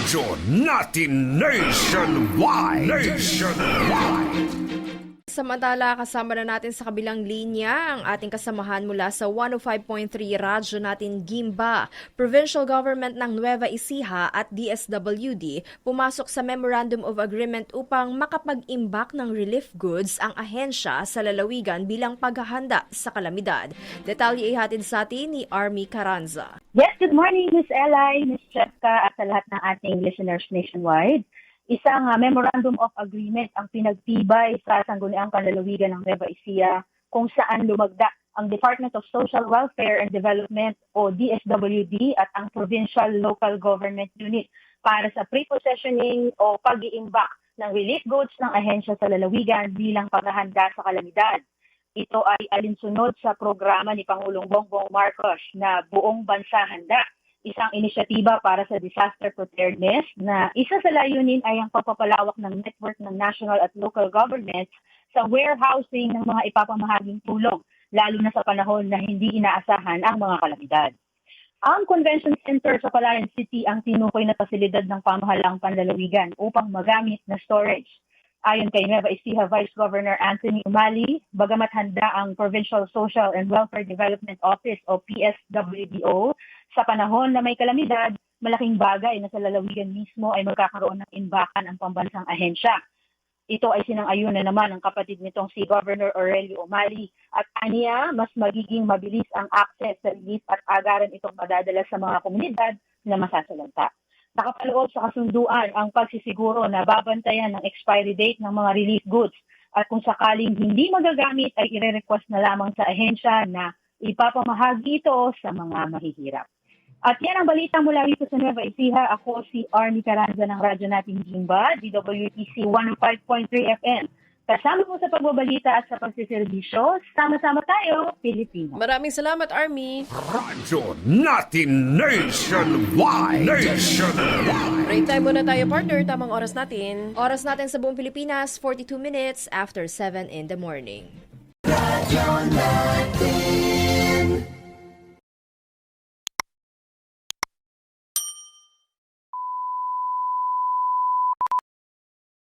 Radyo natin nationwide. Nationwide. Samantala, kasama na natin sa kabilang linya ang ating kasamahan mula sa 105.3 Radyo natin Gimba. Provincial Government ng Nueva Ecija at DSWD pumasok sa Memorandum of Agreement upang makapag-imbak ng relief goods ang ahensya sa lalawigan bilang paghahanda sa kalamidad. Detalye ihatid sa atin ni Army Caranza. Yes, good morning, Ms. Eli, Ms. Chepka, at sa lahat ng ating listeners nationwide. Isang ah, memorandum of agreement ang pinagtibay sa Sangguniang Panlalawigan ng Nueva Ecija kung saan lumagda ang Department of Social Welfare and Development o DSWD at ang Provincial Local Government Unit para sa pre-possessioning o pag-iimbak ng relief goods ng ahensya sa lalawigan bilang paghahanda sa kalamidad. Ito ay alinsunod sa programa ni Pangulong Bongbong Marcos na buong bansa handa isang inisyatiba para sa disaster preparedness na isa sa layunin ay ang pagpapalawak ng network ng national at local governments sa warehousing ng mga ipapamahaging tulong, lalo na sa panahon na hindi inaasahan ang mga kalamidad. Ang Convention Center sa Palayan City ang tinukoy na pasilidad ng pamahalaang panlalawigan upang magamit na storage. Ayon kay Nueva Ecija Vice Governor Anthony Umali, bagamat handa ang Provincial Social and Welfare Development Office o PSWDO sa panahon na may kalamidad, malaking bagay na sa lalawigan mismo ay magkakaroon ng imbakan ang pambansang ahensya. Ito ay sinang-ayunan naman ng kapatid nitong si Governor Aurelio Umali at aniya mas magiging mabilis ang access sa relief at agaran itong madadala sa mga komunidad na masasalanta. Nakapaloob sa kasunduan ang pagsisiguro na babantayan ng expiry date ng mga relief goods at kung sakaling hindi magagamit ay ire-request na lamang sa ahensya na ipapamahagi ito sa mga mahihirap. At yan ang balita mula rito sa Nueva Ecija. Ako si Arnie Caranza ng Radyo Natin Gimba, DWTC 105.3 FM. Kasama mo sa pagbabalita at sa pagsiservisyo, sama-sama tayo, Pilipino. Maraming salamat, Army! Radyo natin nationwide. Nationwide. Break time muna tayo, partner. Tamang oras natin. Oras natin sa buong Pilipinas, 42 minutes after 7 in the morning. Radyo natin